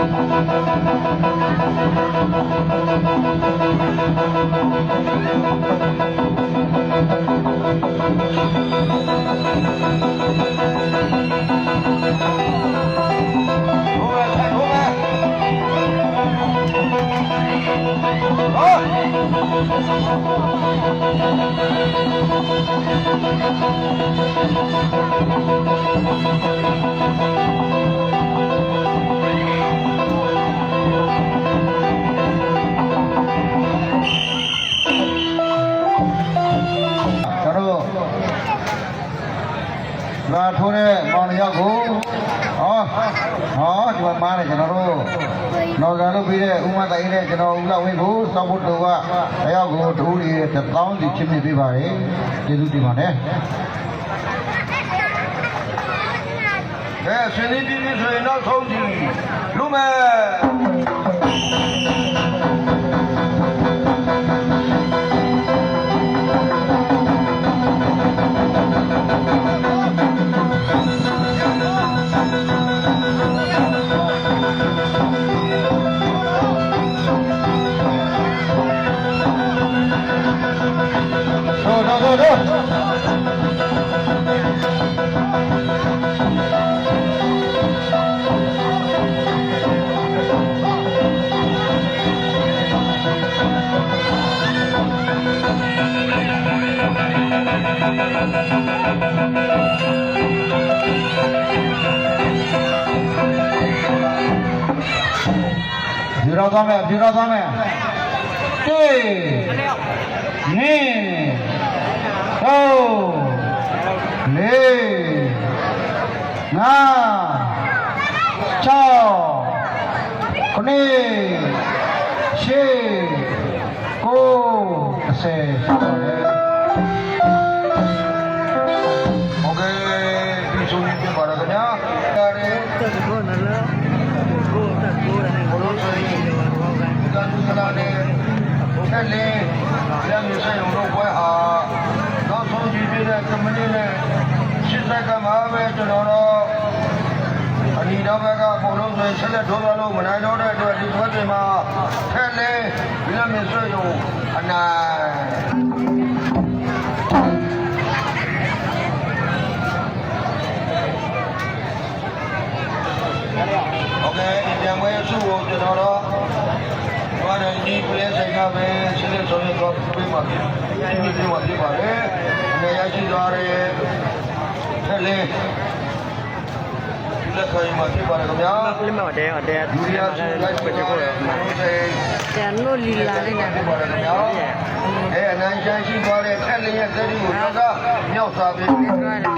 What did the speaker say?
ဟု လာထိုးတဲ့မောင်နှယောက်ကိုဟောဟောဒီမှာမားတယ်ကျွန်တော်တို့နော်ဇာလုပ်ပြီးတဲ့ဥမတိုင်နဲ့ကျွန်တော်ဦးလာဝင်းကိုစောက်ဖို့တော်ကတယောက်ကိုတူရီတစ်သောင်းစီချစ်မြတ်ပေးပါတယ်ကျေးဇူးတင်ပါတယ်ကဲဆွေးနွေးပြီးပြီဆိုရင်တော့ဆုံးကြည့်လူမဲ့ တို့တို့တို့တို့ဒီတော့သွားမယ်ဒီ တော့သွားမယ်တေးနေဟုတ်လေးငါချောင်းခொနေရှေးကိုအစဲရှိပါတယ် က်လေလက်မျိုးဆိုင်အောင်တော့ဘွဲဟာနောက်ဆုံးကြည့်ပြတဲ့ကမ္ဘာနဲ့ရှစ်ဆက်ကမှာပဲကျွန်တော်တို့အနီတော့ဘက်ကပုံလုံးဆိုဆက်လက်ထိုးသွားလို့မနိုင်တော့တဲ့အတွက်ဒီဘက်တွေမှာထက်လေလက်မျိုးဆိုင်အောင်အနိုင်โอเคဒီပြန်ပွဲစုကိုကျွန်တော်တို့ဘာနဲ့ဒီ ပလဲဆိုင်ကပဲဆက်လက်ဆောင်ရွက်သွားပေးမှာဖြစ်ဒီနေ့ဒီမှာဖြစ်ပါတယ်အနေရရှိသွားတဲ့ထက်လေလက်ခံမှာဖြစ်ပါတယ်ခင်ဗျာမပလိမတဲအတဲဒုတိယဆုလိုက်ပပြစ်ကြကိုတယ်ရမှာ။ကျန်လို့လီလာလေးနဲ့ဖြစ်ပါတယ်ခင်ဗျာ။အဲအနိုင်ချမ်းရှိသွားတဲ့ထက်လေးရဲ့သတိကိုတော့မြောက်စားပေးပြီးကျွမ်းလာ